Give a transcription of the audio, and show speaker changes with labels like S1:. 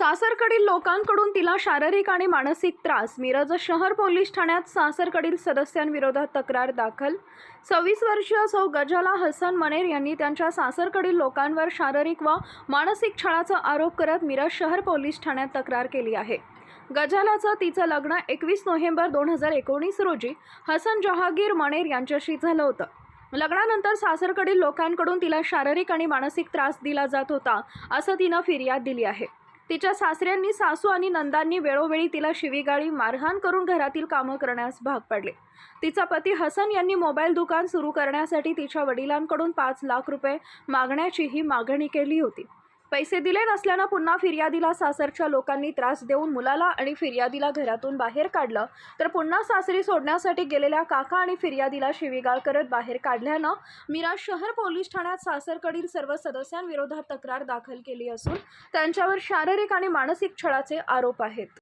S1: सासरकडील लोकांकडून तिला शारीरिक आणि मानसिक त्रास. मिरज शहर पोलीस ठाण्यात सासरकडील सदस्यांविरोधात तक्रार दाखल. सव्वीस वर्षीय सौ गजाला हसन मनेर यांनी त्यांच्या सासरकडील लोकांवर शारीरिक व मानसिक छळाचा आरोप करत मिरज शहर पोलीस ठाण्यात तक्रार केली आहे. गजालाचं तिचं लग्न एकवीस नोव्हेंबर दोन हजार एकोणीस रोजी हसन जहागीर मनेर यांच्याशी झालं होतं. लग्नानंतर सासरकडील लोकांकडून तिला शारीरिक आणि मानसिक त्रास दिला जात होता असं तिनं फिर्याद दिली आहे. तिच्या सासऱ्यांनी सासू आणि नंदांनी वेळोवेळी तिला शिवीगाळी मारहाण करून घरातील कामं करण्यास भाग पाडले. तिचा पती हसन यांनी मोबाईल दुकान सुरू करण्यासाठी तिच्या वडिलांकडून पाच लाख रुपये मागण्याचीही मागणी केली होती. पैसे दिले नसल्यानं पुन्हा फिर्यादीला सासरच्या लोकांनी त्रास देऊन मुलाला आणि फिर्यादीला घरातून बाहेर काढलं. तर पुन्हा सासरी सोडण्यासाठी गेलेल्या काका आणि फिर्यादीला शिवीगाळ करत बाहेर काढल्यानं मीरा शहर पोलीस ठाण्यात सासरकडील सर्व सदस्यांविरोधात तक्रार दाखल केली असून त्यांच्यावर शारीरिक आणि मानसिक छळाचे आरोप आहेत.